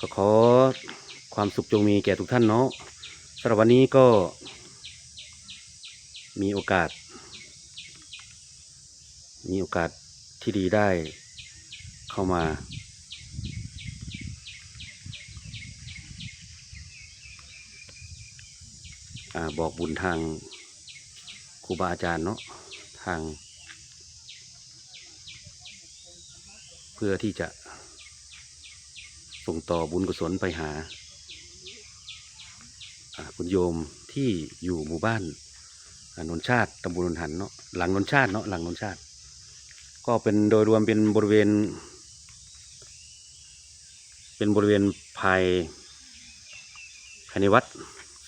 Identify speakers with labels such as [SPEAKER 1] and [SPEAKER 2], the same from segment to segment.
[SPEAKER 1] ก็ขอความสุขจงมีแก่ทุกท่านเนาะสำหรับวันนี้ก็ มีโอกาส มีโอกาสที่ดีได้เข้ามาอบอกบุญทางครูบาอาจารย์เนาะทาง เพื่อที่จะ ส่งต่อบุญกุศลไปหาคุณโยมที่อยู่หมู่บ้านนนชาติตำบลนนหันเนาะหลังนนชาติเนาะหลังนนชาติ ก็เป็นโดยรวมเป็นบริเวณ เป็นบริเวณภายภายในวัด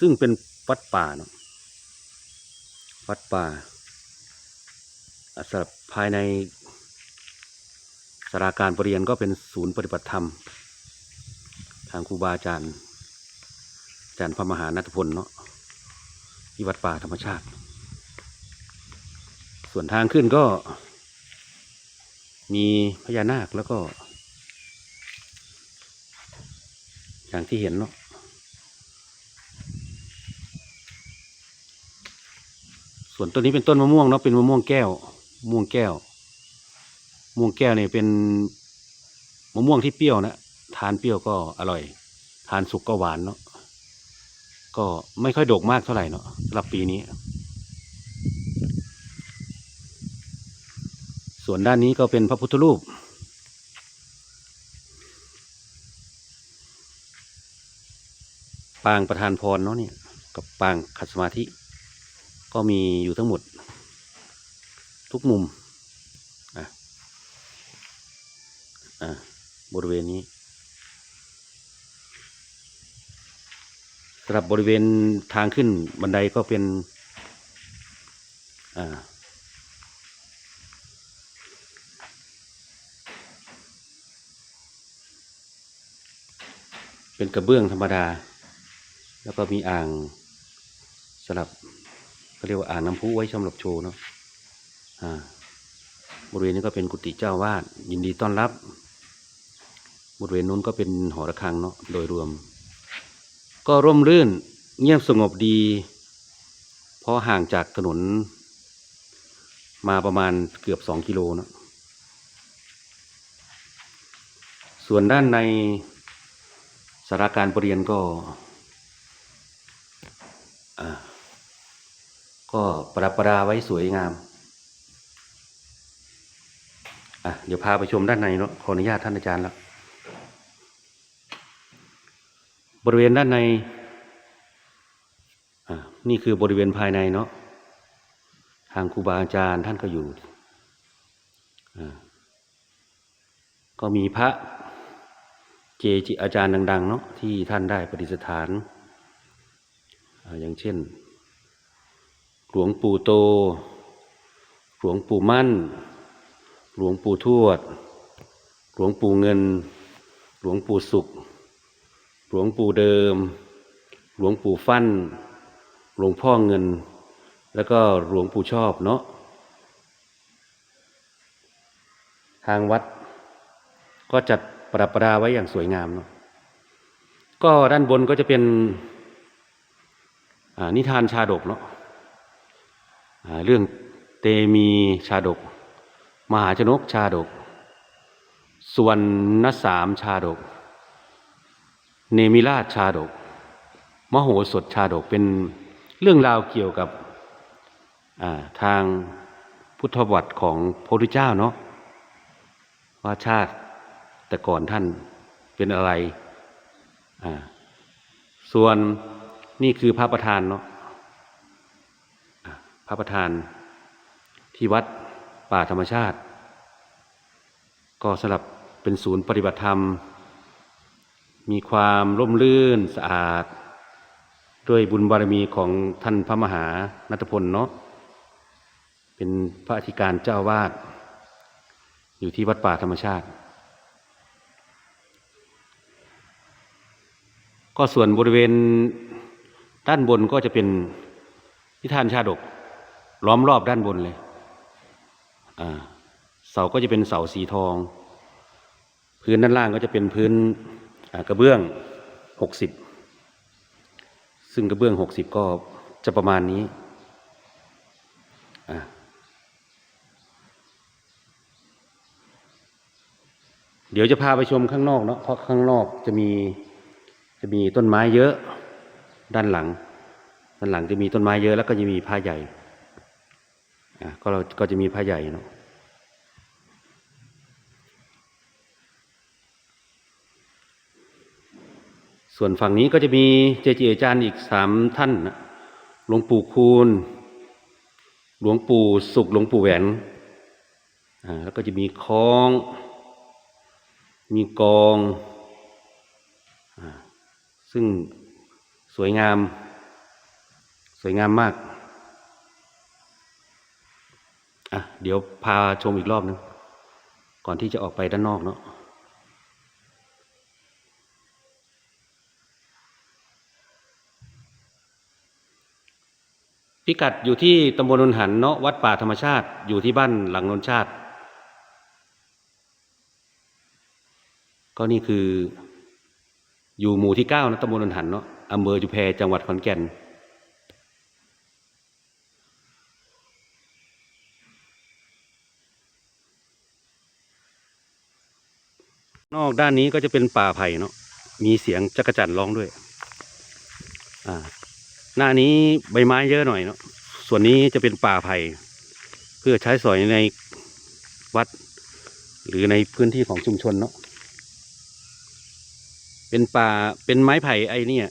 [SPEAKER 1] ซึ่งเป็นวัดป่าเนาะวัดป่าอ่าสำหรับภายในสาราการประเรียนก็เป็นศูนย์ปฏิบัติธรรม ทางครูบาอาจารย์อาจารย์พระมหานัทพลเนาะที่วัดป่าธรรมชาติ ส่วนทางขึ้นก็ มีพญานาคแล้วก็ อย่างที่เห็นเนาะส่วนต้นนี้เป็นต้นมะม่วงเนาะเป็นมะม่วงแก้วมะม่วงแก้วมะม่วงแก้วเนี่ยเป็นมะม่วงที่เปรี้ยวนะ ทานเปรี้ยวก็อร่อย ทานสุกก็หวานเนาะก็ไม่ค่อยโดกมากเท่าไหร่เนาะสำหรับปีนี้ ส่วนด้านนี้ก็เป็นพระพุทธรูป ปางประธานพรเนาะเนี่ยกับปางคัดสมาธิ ก็มีอยู่ทั้งหมด ทุกมุม อะ อะ บริเวณนี้ สำหรับบริเวณทางขึ้นบันไดก็เป็นเป็นกระเบื้องธรรมดา แล้วก็มีอ่างสำหรับก็เรียกว่าอ่างน้ำพุไว้สำหรับโชว์เนาะบริเวณนี้ก็เป็นกุฏิเจ้าวาดยินดีต้อนรับ บริเวณนู้นก็เป็นหอระฆังเนาะโดยรวม ก็ร่มรื่นเงียบสงบดี เพราะห่างจากถนน มาประมาณเกือบสองกิโลนะส่วนด้านในสาราการประเรียนก็อ่าก็ประดับประดาไว้สวยงาม อะ เดี๋ยวพาไปชมด้านในเนาะขออนุญาตท่านอาจารย์แล้ว บริเวณด้านในนี่คือบริเวณภายในเนาะทางครูบาอาจารย์ท่านก็อยู่ก็มีพระเกจิอาจารย์ดัง ๆ เนาะที่ท่านได้ปฏิสถานออย่างเช่น หลวงปู่โต หลวงปู่มั่น หลวงปู่ทวด หลวงปู่เงิน หลวงปู่สุข หลวงปู่เดิม หลวงปู่ฟั่น หลวงพ่อเงิน แล้วก็หลวงปู่ชอบเนาะทางวัดก็จัดประดับประดาไว้อย่างสวยงามเนาะก็ด้านบนก็จะเป็นนิทานชาดกเนาะเรื่องเตมีชาดก มหาชนกชาดกสุวรรณสามชาดก เนมิราชชาดก มโหสถชาดกเป็นเรื่องราวเกี่ยวกับาทางพุทธวัติของพระพุทธเจ้าเนาะว่าชาติแต่ก่อนท่านเป็นอะไร อ่า ส่วนนี่คือพระประธานเนาะพระประธานที่วัดป่าธรรมชาติ ก็สำหรับเป็นศูนย์ปฏิบัติธรรม มีความร่มรื่นสะอาด ด้วยบุญบารมีของท่านพระมหานัตพลเนาะเป็นพระอธิการเจ้าวาดอยู่ที่วัดป่าธรรมชาติ ก็ส่วนบริเวณด้านบนก็จะเป็นนิทานชาดก ล้อมรอบด้านบนเลยเสาก็จะเป็นเสาสีทอง พื้นด้านล่างก็จะเป็นพื้น กระเบื้องหกสิบซึ่งกระเบื้องหกสิบก็จะประมาณนี้เดี๋ยวจะพาไปชมข้างนอกเนาะเพราะข้างนอกจะมีจะมีต้นไม้เยอะด้านหลัง ด้านหลังจะมีต้นไม้เยอะแล้วก็จะมีผ้าใหญ่ก็เราก็จะมีผ้าใหญ่เนาะ ส่วนฝั่งนี้ก็จะมีเจเจอาจารย์อีกสามท่านนะหลวงปู่คูณ หลวงปู่สุข หลวงปู่แหวนอ่าแล้วก็จะมีคล้อง มีกองอาซึ่งสวยงาม สวยงามมากอะเดี๋ยวพาชมอีกรอบนึง ก่อนที่จะออกไปด้านนอกเนาะ พิกัดอยู่ที่ตำบลนนหันเนาะวัดป่าธรรมชาติอยู่ที่บ้านหลังนนชาติ ก็นี่คือ อยู่หมู่ที่เก้านะตำบลนนหันเนาะอำเภอจุแพจังหวัดขอนแก่น นอกด้านนี้ก็จะเป็นป่าไผ่เนาะมีเสียงจักรจั่นร้องด้วย อ่า หน้านี้ใบไม้เยอะหน่อยเนาะส่วนนี้จะเป็นป่าไผ่เพื่อใช้สอยในวัด หรือในพื้นที่ของชุมชนเนาะเป็นป่าเป็นไม้ไผ่ไอ้เนี่ย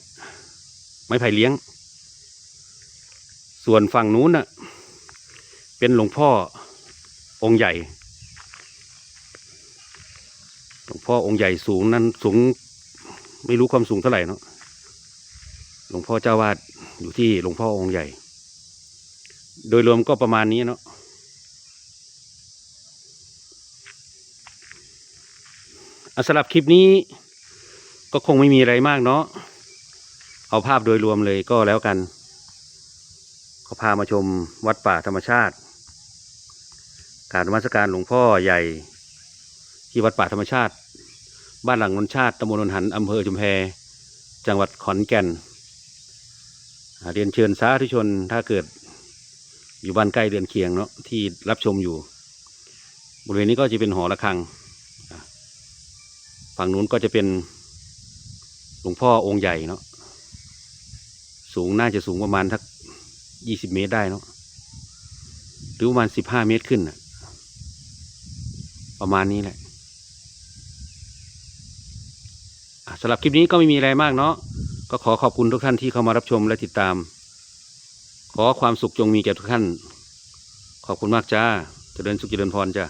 [SPEAKER 1] ไม้ไผ่เลี้ยง ส่วนฝั่งนู้นน่ะ เป็นหลวงพ่อองค์ใหญ่ หลวงพ่อองค์ใหญ่สูงนั้นสูง ไม่รู้ความสูงเท่าไหร่เนาะหลวงพ่อเจ้าวาด อยู่ที่หลวงพ่อองค์ใหญ่ โดยรวมก็ประมาณนี้เนาะอสำหรับคลิปนี้ก็คงไม่มีอะไรมากเนาะเอาภาพโดยรวมเลยก็แล้วกัน ก็พามาชมวัดป่าธรรมชาติ การนมัสการหลวงพ่อใหญ่ ที่วัดป่าธรรมชาติ บ้านหลังนนชาติตำบลนนหันอำเภอจุมแพ จังหวัดขอนแก่น เรียนเชิญสาธุชนถ้าเกิดอยู่บ้านใกล้เรือนเคียงเนาะที่รับชมอยู่ บริเวณนี้ก็จะเป็นหอระฆัง ฝั่งนู้นก็จะเป็นหลวงพ่อองค์ใหญ่เนาะสูงน่าจะสูงประมาณทักยี่สิบเมตรได้เนาะหรือประมาณสิบห้าเมตรขึ้นน่ะประมาณนี้แหละสำหรับคลิปนี้ก็ไม่มีอะไรมากเนาะ ก็ขอขอบคุณทุกท่านที่เข้ามารับชมและติดตาม ขอความสุขจงมีแก่ทุกท่าน ขอบคุณมากจ้า เจริญสุขเจริญพรจ้า